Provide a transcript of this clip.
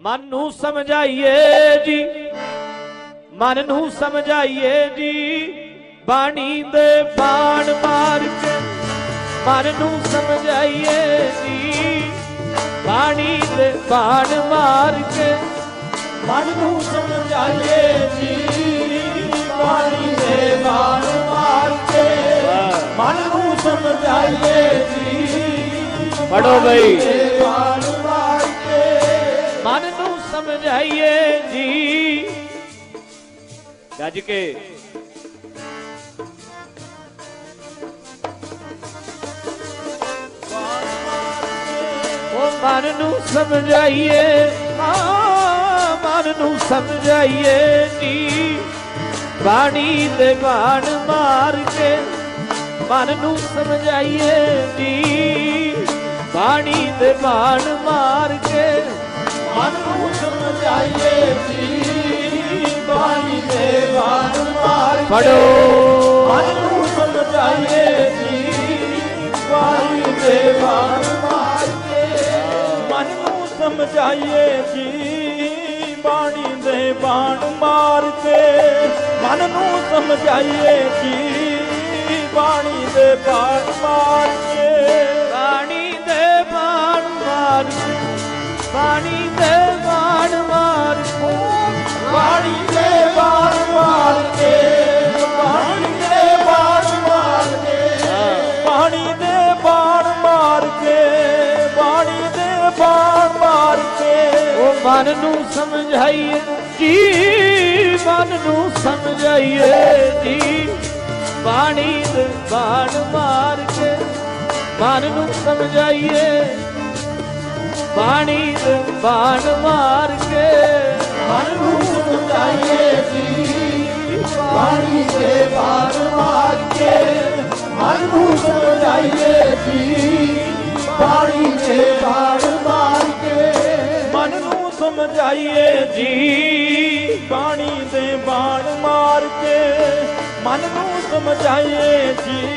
ਮਨ ਨੂੰ ਸਮਝਾਈਏ ਜੀ। ਮਨ ਨੂੰ ਸਮਝਾਈਏ ਜੀ। ਬਾਣੀ ਦੇ ਬਾਣ ਮਾਰ ਕੇ ਮਨ ਨੂੰ ਸਮਝਾਈਏ ਜੀ। ਬਾਣੀ ਦੇ ਬਾਣ ਮਾਰ ਕੇ ਮਨ ਨੂੰ ਸਮਝਾਈਏ ਜੀ। ਬਾਣੀ ਦੇ ਬਾਣ ਮਾਰ ਕੇ ਮਨ ਨੂੰ ਸਮਝਾਈਏ ਜੀ। ਪੜੋ ਬਈ। ਸਮਝਾਈਏ ਜੀ। ਗੱਜ ਕੇ। ਉਹ ਮਨ ਨੂੰ ਸਮਝਾਈਏ। ਹਾਂ, ਮਨ ਨੂੰ ਸਮਝਾਈਏ ਜੀ। ਬਾਣੀ ਦੇ ਬਾਣ ਮਾਰ ਕੇ ਮਨ ਨੂੰ ਸਮਝਾਈਏ ਜੀ। ਬਾਣੀ ਦੇ ਬਾਣ ਮਾਰ ਮਾਰ ਮਨ ਨੂੰ ਸਮਝਾਈਏ ਜੀ। ਬਾਣੀ ਦੇ ਮਾਰ ਮਨ ਨੂੰ ਸਮਝਾਈਏ ਜੀ। ਬਾਣੀ ਦੇ ਬਾਣ ਮਾਰ ਕੇ। ਮਨ ਨੂੰ ਸਮਝਾਈਏ ਜੀ ਬਾਣੀ ਦੇ ਬਾਣ ਮਾਰ ਮਨ ਨੂੰ ਸਮਝਾਈਏ, ਜੀ ਮਨ ਨੂੰ ਸਮਝਾਈਏ, ਜੀ। ਬਾਣੀ ਦੇ ਬਾਣ ਮਾਰ ਕੇ ਮਨ ਨੂੰ ਸਮਝਾਈਏ। ਬਾਣੀ ਦੇ ਬਾਣ ਮਾਰ ਕੇ ਮਨ ਨੂੰ ਸਮਝਾਈਏ, ਜੀ। ਬਾਣੀ ਦੇ ਬਾਣ ਮਾਰ ਕੇ ਮਨ ਨੂੰ ਸਮਝਾਈਏ, ਜੀ। ਬਾਣੀ ਦੇ ਬਾਣ ਸਮਝਾਈਏ ਜੀ। ਬਾਣੀ ਦੇ ਬਾਣ ਮਾਰ ਕੇ ਮਨ ਨੂੰ ਸਮਝਾਈਏ ਜੀ।